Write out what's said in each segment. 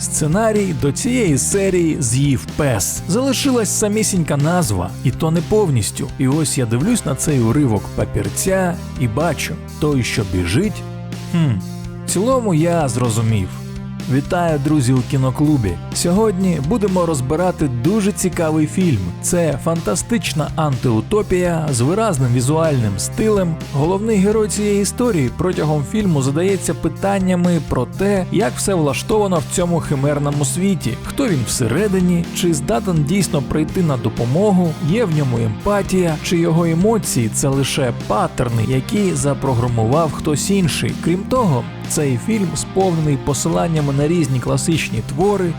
Сценарій до цієї серії з'їв пес. Залишилась самісінька назва, і то не повністю. І ось я дивлюсь на цей уривок папірця і бачу, той, що біжить. Хм, в цілому я зрозумів. Вітаю, друзі, у кіноклубі. Сьогодні будемо розбирати дуже цікавий фільм. Це фантастична антиутопія з виразним візуальним стилем. Головний герой цієї історії протягом фільму задається питаннями про те, як все влаштовано в цьому химерному світі, хто він всередині, чи здатен дійсно прийти на допомогу, є в ньому емпатія, чи його емоції це лише паттерни, які запрограмував хтось інший. Крім того, цей фільм сповнений посиланнями на різні класичні твори.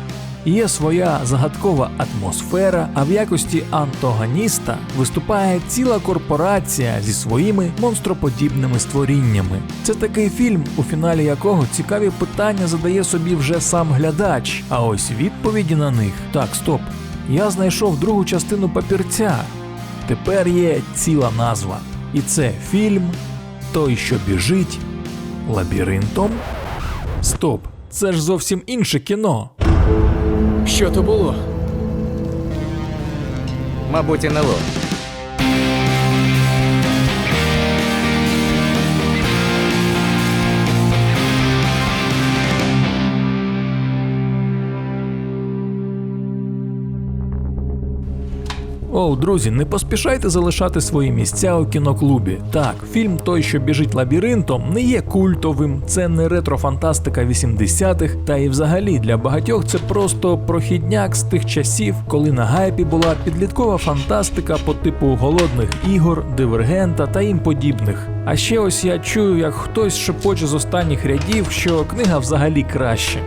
Є своя загадкова атмосфера, а в якості антагоніста виступає ціла корпорація зі своїми монстроподібними створіннями. Це такий фільм, у фіналі якого цікаві питання задає собі вже сам глядач. А ось відповіді на них. Так, стоп. Я знайшов другу частину папірця. Тепер є ціла назва. І це фільм Той, що біжить лабіринтом. Стоп, це ж зовсім інше кіно. Що то було? Мабуть, НЛО. Оу, друзі, не поспішайте залишати свої місця у кіноклубі. Так, фільм Той, що біжить лабіринтом, не є культовим, це не ретрофантастика 80-х, та і взагалі для багатьох це просто прохідняк з тих часів, коли на гайпі була підліткова фантастика по типу голодних ігор, дивергента та їм подібних. А ще ось я чую, як хтось шепоче з останніх рядів, що книга взагалі краще.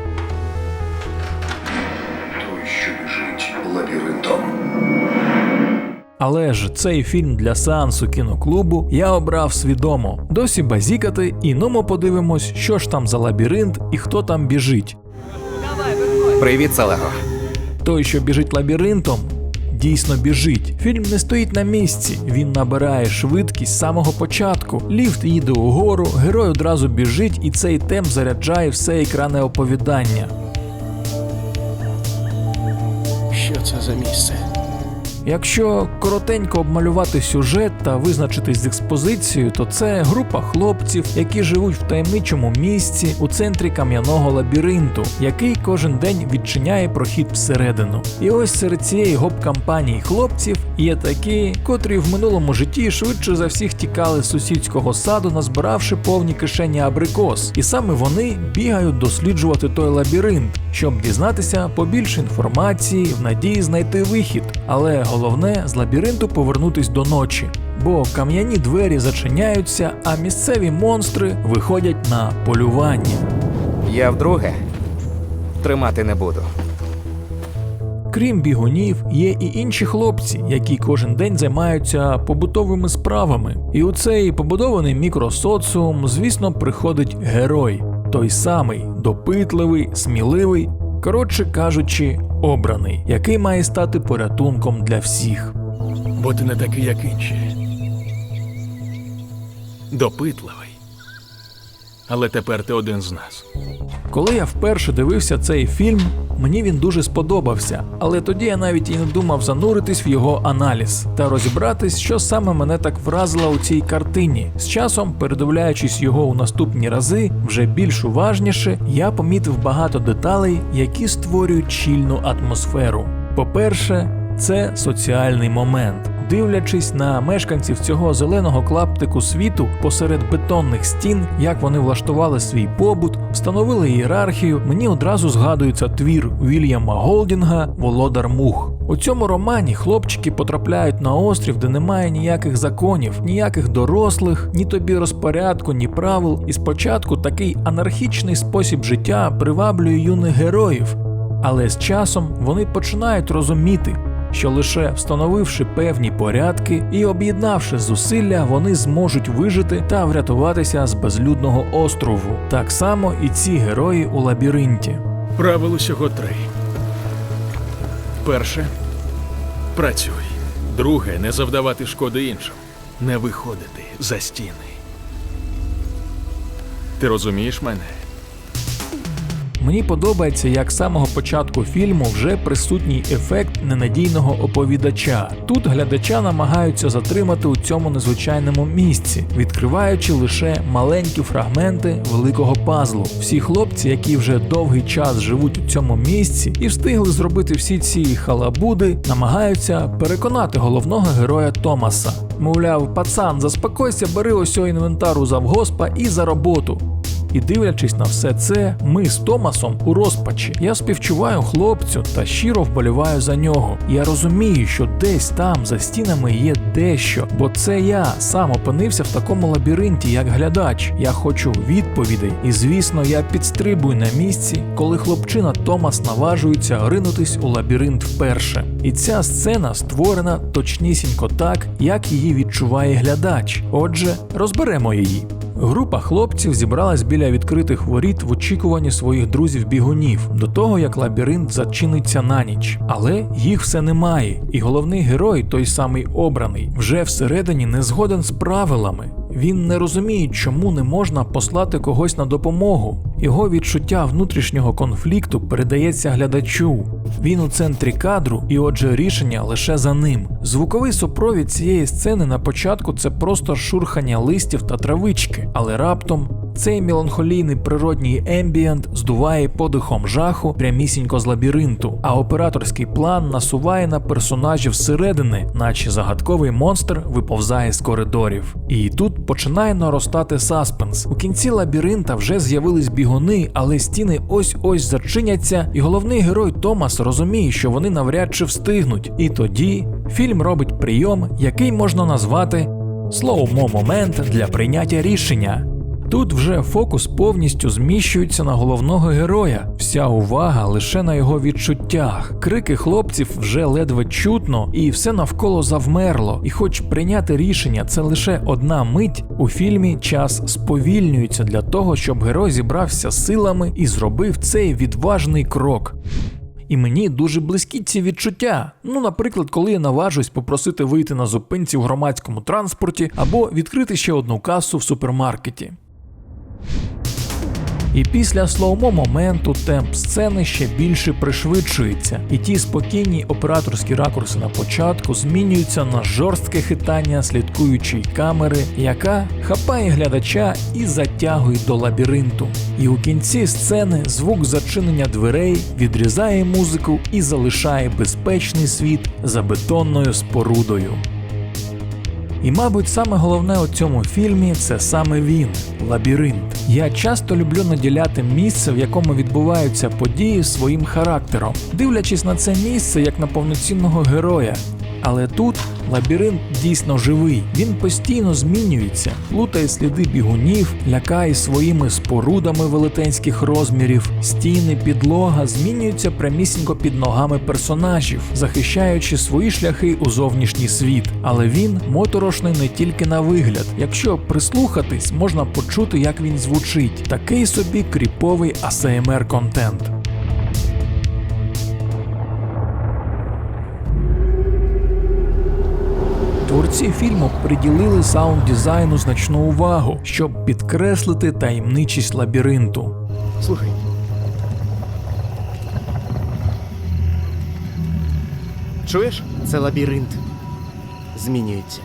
Але ж цей фільм для сеансу кіноклубу я обрав свідомо. Досі базікати, і нумо подивимось, що ж там за лабіринт і хто там біжить. Привіт, Салего. Той, що біжить лабіринтом, дійсно біжить. Фільм не стоїть на місці, він набирає швидкість з самого початку. Ліфт їде угору, герой одразу біжить, і цей темп заряджає все екране оповідання. Що це за місце? Якщо коротенько обмалювати сюжет та визначитись з експозицією, то це група хлопців, які живуть в таємничому місці у центрі кам'яного лабіринту, який кожен день відчиняє прохід всередину. І ось серед цієї гоп-кампанії хлопців є такі, котрі в минулому житті швидше за всіх тікали з сусідського саду, назбиравши повні кишені абрикос, і саме вони бігають досліджувати той лабіринт, щоб дізнатися побільше інформації в надії знайти вихід. Але головне з лабіринту повернутись до ночі. Бо кам'яні двері зачиняються, а місцеві монстри виходять на полювання. Я вдруге тримати не буду. Крім бігунів, є і інші хлопці, які кожен день займаються побутовими справами. І у цей побудований мікросоціум, звісно, приходить герой, той самий допитливий, сміливий, коротше кажучи, обраний, який має стати порятунком для всіх. Бо ти не такий, як інші. Допитливий. Але тепер ти один з нас. Коли я вперше дивився цей фільм, мені він дуже сподобався, але тоді я навіть і не думав зануритись в його аналіз та розібратись, що саме мене так вразило у цій картині. З часом, передивляючись його у наступні рази, вже більш уважніше, я помітив багато деталей, які створюють щільну атмосферу. По-перше, це соціальний момент. Дивлячись на мешканців цього зеленого клаптику світу посеред бетонних стін, як вони влаштували свій побут, встановили ієрархію, мені одразу згадується твір Вільяма Голдінга Володар Мух. У цьому романі хлопчики потрапляють на острів, де немає ніяких законів, ніяких дорослих, ні тобі розпорядку, ні правил. І спочатку такий анархічний спосіб життя приваблює юних героїв. Але з часом вони починають розуміти, що лише встановивши певні порядки і об'єднавши зусилля, вони зможуть вижити та врятуватися з безлюдного острову. Так само і ці герої у лабіринті. Правил усього три. Перше працюй. Друге не завдавати шкоди іншим. Не виходити за стіни. Ти розумієш мене? Мені подобається, як з самого початку фільму вже присутній ефект ненадійного оповідача. Тут глядача намагаються затримати у цьому незвичайному місці, відкриваючи лише маленькі фрагменти великого пазлу. Всі хлопці, які вже довгий час живуть у цьому місці і встигли зробити всі ці халабуди, намагаються переконати головного героя Томаса. Мовляв, пацан, заспокойся, бери ось цього інвентару завгоспа і за роботу. І дивлячись на все це, ми з Томасом у розпачі. Я співчуваю хлопцю та щиро вболіваю за нього. Я розумію, що десь там за стінами є дещо, бо це я сам опинився в такому лабіринті, як глядач. Я хочу відповідей, і звісно, я підстрибую на місці, коли хлопчина Томас наважується ринутись у лабіринт вперше. І ця сцена створена точнісінько так, як її відчуває глядач. Отже, розберемо її. Група хлопців зібралась біля відкритих воріт в очікуванні своїх друзів-бігунів до того, як лабіринт зачиниться на ніч. Але їх все немає, і головний герой, той самий обраний, вже всередині не згоден з правилами. Він не розуміє, чому не можна послати когось на допомогу. Його відчуття внутрішнього конфлікту передається глядачу. Він у центрі кадру, і отже, рішення лише за ним. Звуковий супровід цієї сцени на початку це просто шурхання листів та травички, але раптом цей меланхолійний природній ембієнт здуває подихом жаху прямісінько з лабіринту, а операторський план насуває на персонажів зсередини, наче загадковий монстр виповзає з коридорів. І тут починає наростати саспенс. У кінці лабіринта вже з'явились бігуни, але стіни ось-ось зачиняться, і головний герой Томас розуміє, що вони навряд чи встигнуть. І тоді фільм робить прийом, який можна назвати слоумо момент для прийняття рішення. Тут вже фокус повністю зміщується на головного героя, вся увага лише на його відчуттях. Крики хлопців вже ледве чутно, і все навколо завмерло. І хоч прийняти рішення це лише одна мить, у фільмі час сповільнюється для того, щоб герой зібрався силами і зробив цей відважний крок. І мені дуже близькі ці відчуття. Ну, наприклад, коли я наважусь попросити вийти на зупинці в громадському транспорті або відкрити ще одну касу в супермаркеті. І після слоумо моменту темп сцени ще більше пришвидшується, і ті спокійні операторські ракурси на початку змінюються на жорстке хитання слідкуючої камери, яка хапає глядача і затягує до лабіринту. І у кінці сцени звук зачинення дверей відрізає музику і залишає безпечний світ за бетонною спорудою. І, мабуть, саме головне у цьому фільмі це саме він лабіринт. Я часто люблю наділяти місце, в якому відбуваються події своїм характером, дивлячись на це місце як на повноцінного героя. Але тут лабіринт дійсно живий. Він постійно змінюється, плутає сліди бігунів, лякає своїми спорудами велетенських розмірів, стіни, підлога змінюються прямісінько під ногами персонажів, захищаючи свої шляхи у зовнішній світ. Але він моторошний не тільки на вигляд. Якщо прислухатись, можна почути, як він звучить. Такий собі кріповий ASMR контент. Творці фільму приділили саунд дизайну значну увагу, щоб підкреслити таємничість лабіринту. Слухай. Чуєш? Це лабіринт. Змінюється.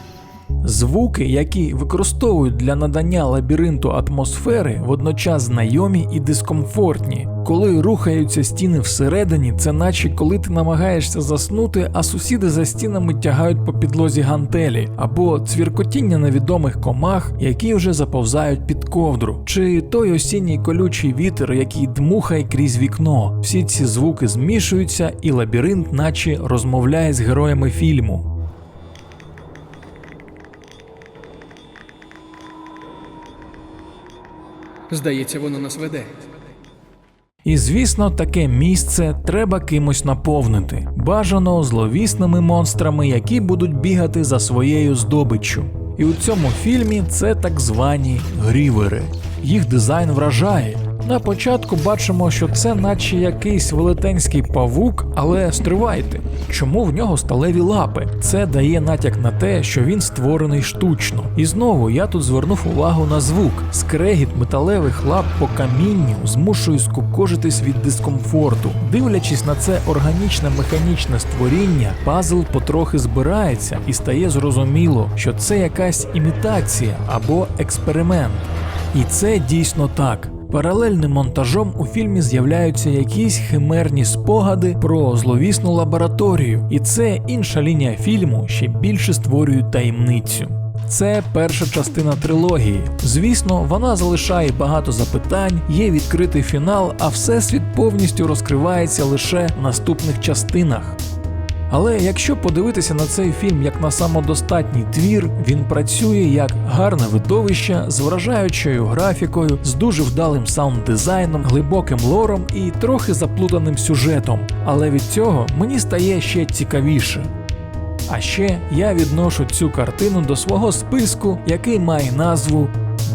Звуки, які використовують для надання лабіринту атмосфери, водночас знайомі і дискомфортні. Коли рухаються стіни всередині, це наче коли ти намагаєшся заснути, а сусіди за стінами тягають по підлозі гантелі, або цвіркотіння невідомих комах, які вже заповзають під ковдру, чи той осінній колючий вітер, який дмухає крізь вікно. Всі ці звуки змішуються, і лабіринт, наче розмовляє з героями фільму. Здається, воно нас веде. І звісно, таке місце треба кимось наповнити, бажано зловісними монстрами, які будуть бігати за своєю здобиччю. І у цьому фільмі це так звані грівери. Їх дизайн вражає. На початку бачимо, що це наче якийсь велетенський павук, але стривайте, чому в нього сталеві лапи? Це дає натяк на те, що він створений штучно. І знову я тут звернув увагу на звук. Скрегіт металевих лап по камінню змушує скукожитись від дискомфорту. Дивлячись на це органічне механічне створіння, пазл потрохи збирається і стає зрозуміло, що це якась імітація або експеримент. І це дійсно так. Паралельним монтажом у фільмі з'являються якісь химерні спогади про зловісну лабораторію, і це інша лінія фільму ще більше створює таємницю. Це перша частина трилогії. Звісно, вона залишає багато запитань, є відкритий фінал, а всесвіт повністю розкривається лише в наступних частинах. Але якщо подивитися на цей фільм як на самодостатній твір, він працює як гарне видовище з вражаючою графікою, з дуже вдалим саунд-дизайном, глибоким лором і трохи заплутаним сюжетом. Але від цього мені стає ще цікавіше. А ще я відношу цю картину до свого списку, який має назву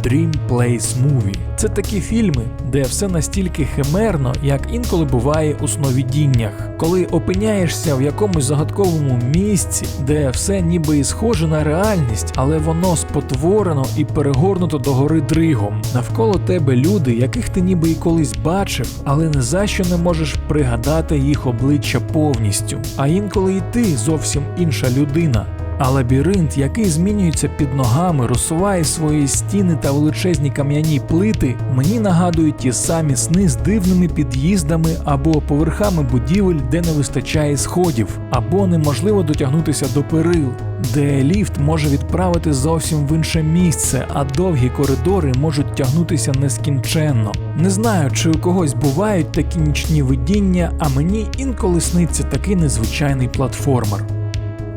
Dream Place Movie. Це такі фільми, де все настільки химерно, як інколи буває у сновидіннях, коли опиняєшся в якомусь загадковому місці, де все ніби і схоже на реальність, але воно спотворено і перегорнуто догори дригом. Навколо тебе люди, яких ти ніби і колись бачив, але не за що не можеш пригадати їх обличчя повністю. А інколи і ти зовсім інша людина. А лабіринт, який змінюється під ногами, розсуває свої стіни та величезні кам'яні плити, мені нагадують ті самі сни з дивними під'їздами або поверхами будівель, де не вистачає сходів, або неможливо дотягнутися до перил, де ліфт може відправити зовсім в інше місце, а довгі коридори можуть тягнутися нескінченно. Не знаю, чи у когось бувають такі нічні видіння, а мені інколи сниться такий незвичайний платформер.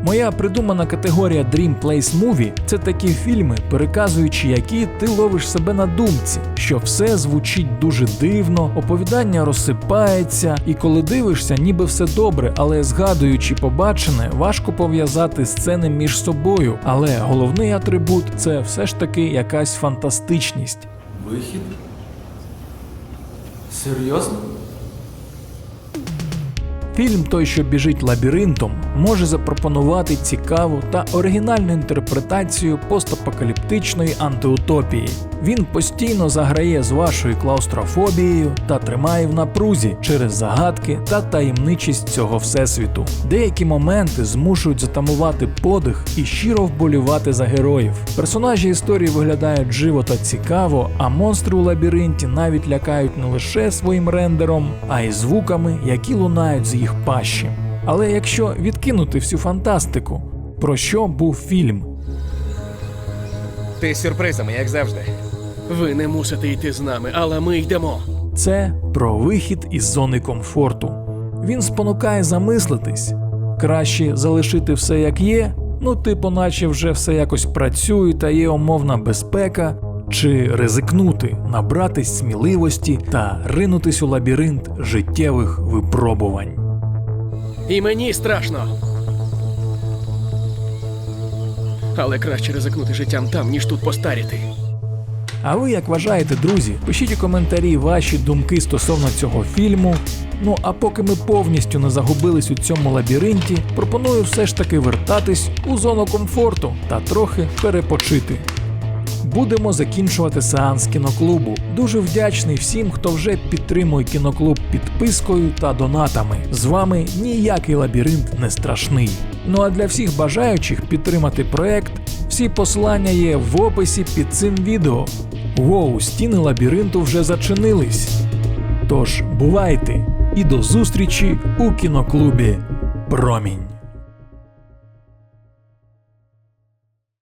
Моя придумана категорія Dream Place Movie – це такі фільми, переказуючи які ти ловиш себе на думці, що все звучить дуже дивно, оповідання розсипається, і коли дивишся, ніби все добре, але згадуючи побачене, важко пов'язати сцени між собою. Але головний атрибут це все ж таки якась фантастичність. Вихід? Серйозно? Фільм Той, що біжить лабіринтом, може запропонувати цікаву та оригінальну інтерпретацію постапокаліптичної антиутопії. Він постійно заграє з вашою клаустрофобією та тримає в напрузі через загадки та таємничість цього всесвіту. Деякі моменти змушують затамувати подих і щиро вболівати за героїв. Персонажі історії виглядають живо та цікаво, а монстри у лабіринті навіть лякають не лише своїм рендером, а й звуками, які лунають з їх пащі. Але якщо відкинути всю фантастику, про що був фільм? Ти з сюрпризами, як завжди. Ви не мусите йти з нами, але ми йдемо. Це про вихід із зони комфорту. Він спонукає замислитись. Краще залишити все як є, ну, типу, наче вже все якось працює та є умовна безпека, чи ризикнути, набратись сміливості та ринутись у лабіринт життєвих випробувань. І мені страшно. Але краще ризикнути життям там, ніж тут постаріти. А ви як вважаєте, друзі? Пишіть у коментарі ваші думки стосовно цього фільму. Ну а поки ми повністю не загубились у цьому лабіринті, пропоную все ж таки вертатись у зону комфорту та трохи перепочити. Будемо закінчувати сеанс кіноклубу. Дуже вдячний всім, хто вже підтримує кіноклуб підпискою та донатами. З вами ніякий лабіринт не страшний. Ну а для всіх бажаючих підтримати проект, всі посилання є в описі під цим відео. Воу, стіни лабіринту вже зачинились. Тож бувайте і до зустрічі у кіноклубі Промінь.